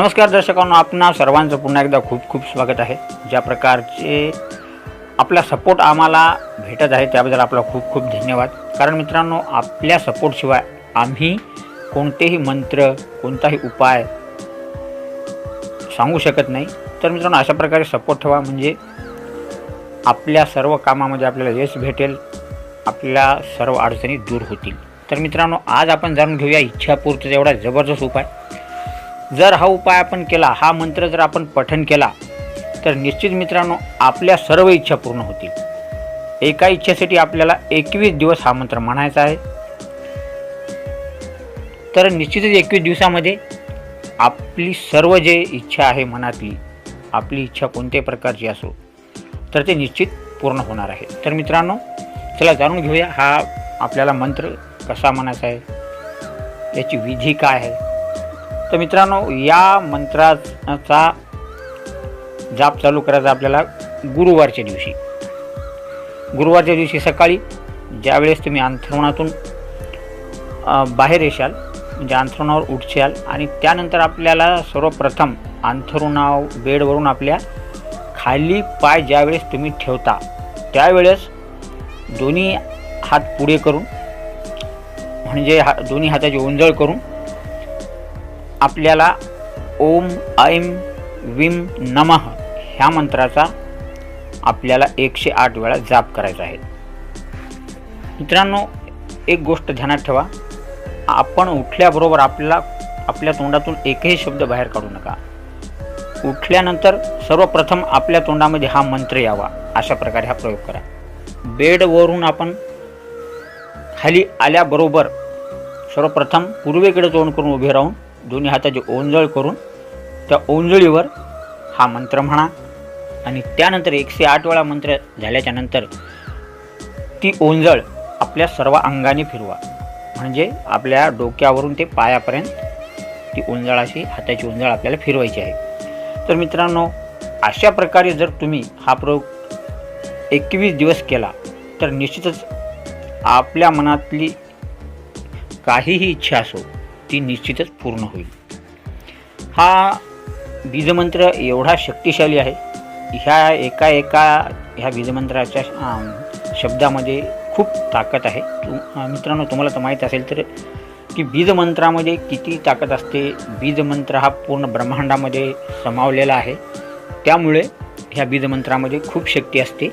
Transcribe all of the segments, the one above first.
नमस्कार दर्शकांनो आपणा सर्वांचं पुन्हा एकदा खूप खूप स्वागत आहे. ज्या प्रकारचे आपला सपोर्ट आम्हाला भेटत आहे त्याबद्दल आपला खूप खूप धन्यवाद. कारण मित्रांनो आपल्या सपोर्टशिवाय आम्ही कोणतेही मंत्र कोणताही उपाय सांगू शकत नाही. तर मित्रांनो अशा प्रकारे सपोर्ट ठेवा. म्हणजे आपल्या सर्व कामामध्ये आपल्याला यश भेटेल आपल्या सर्व अडचणी दूर होतील. तर मित्रांनो आज आपण जाणून घेऊया इच्छापूर्तीचा एवढा जबरदस्त उपाय. जर हा उपाय आपण केला हा मंत्र जर आपण पठन केला तर निश्चित मित्रांनो आपल्या सर्व इच्छा पूर्ण होतील. एका इच्छेसाठी आपल्याला एकवीस दिवस हा मंत्र म्हणायचा आहे. तर निश्चितच एकवीस दिवसामध्ये आपली सर्व जे इच्छा आहे मनातली आपली इच्छा कोणत्याही प्रकारची असो तर ते निश्चित पूर्ण होणार आहे. तर मित्रांनो चला जाणून घेऊया हा आपल्याला मंत्र कसा म्हणायचा आहे याची विधी काय आहे तर मित्रांनो या मंत्राचा जाप चालू करायचा आपल्याला गुरुवारच्या दिवशी. गुरुवारच्या दिवशी सकाळी ज्यावेळेस तुम्ही अंथरुणातून बाहेर येशाल म्हणजे अंथरुणावर उठशाल आणि त्यानंतर आपल्याला सर्वप्रथम अंथरुणाव बेडवरून आपल्या खाली पाय ज्यावेळेस तुम्ही ठेवता त्यावेळेस दोन्ही हात पुढे करून म्हणजे हा दोन्ही हाताची ओंजळ करून आपल्याला ओम ऐम विम नमः ह्या मंत्राचा आपल्याला एकशे आठ वेळा जाप करायचा आहे. मित्रांनो एक गोष्ट ध्यानात ठेवा. आपण उठल्याबरोबर आपल्याला आपल्या तोंडातून एकही शब्द बाहेर काढू नका. उठल्यानंतर सर्वप्रथम आपल्या तोंडामध्ये हा मंत्र यावा. अशा प्रकारे हा प्रयोग करा. बेडवरून आपण खाली आल्याबरोबर सर्वप्रथम पूर्वेकडे तोंड करून उभे राहून दोन्ही हाताची ओंजळ करून त्या ओंजळीवर हा मंत्र म्हणा. आणि त्यानंतर एकशे आठ वेळा मंत्र झाल्याच्यानंतर ती ओंजळ आपल्या सर्व अंगाने फिरवा. म्हणजे आपल्या डोक्यावरून ते पायापर्यंत ती ओंजळाशी हाताची ओंजळ आपल्याला फिरवायची आहे. तर मित्रांनो अशा प्रकारे जर तुम्ही हा प्रयोग एकवीस दिवस केला तर निश्चितच आपल्या मनातली काहीही इच्छा असो ती निश्चितच पूर्ण होईल. हा बीजमंत्र एवढा शक्तिशाली आहे ह्या एका एका ह्या बीजमंत्राच्या शब्दामध्ये खूप ताकद आहे. तु मित्रांनो तुम्हाला तर माहीत असेल तर की बीजमंत्रामध्ये किती ताकद असते बीजमंत्र हा पूर्ण ब्रह्मांडामध्ये समावलेला आहे. त्यामुळे ह्या बीजमंत्रामध्ये खूप शक्ती असते.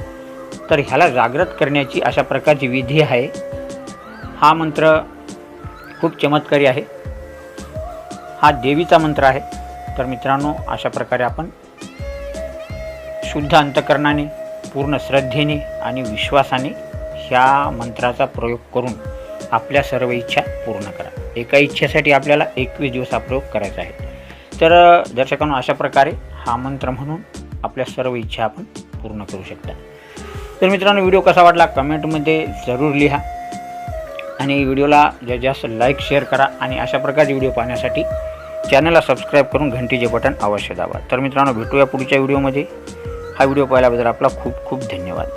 तर ह्याला जागृत करण्याची अशा प्रकारची विधी आहे. हा मंत्र खूप चमत्कारी आहे. हा देवीचा मंत्र आहे. तर मित्रांनो अशा प्रकारे आपण शुद्ध अंतकरणाने पूर्ण श्रद्धेने आणि विश्वासाने ह्या मंत्राचा प्रयोग करून आपल्या सर्व इच्छा पूर्ण करा. एका इच्छेसाठी आपल्याला एकवीस दिवस हा प्रयोग करायचा आहे. तर दर्शकांनो अशा प्रकारे हा मंत्र म्हणून आपल्या सर्व इच्छा आपण पूर्ण करू शकता. तर मित्रांनो व्हिडिओ कसा वाटला? कमेंटमध्ये जरूर लिहा. आणि व्हिडिओला जास्तीत जास्त लाईक शेअर करा आणि अशा प्रकारचे व्हिडिओ पाहण्यासाठी चॅनलला सबस्क्राईब करून घंटीचे बटन अवश्य दाबा. तर मित्रांनो भेटूया पुढच्या व्हिडिओमध्ये. हा व्हिडिओ पाहिल्याबद्दल आपला खूप खूप धन्यवाद.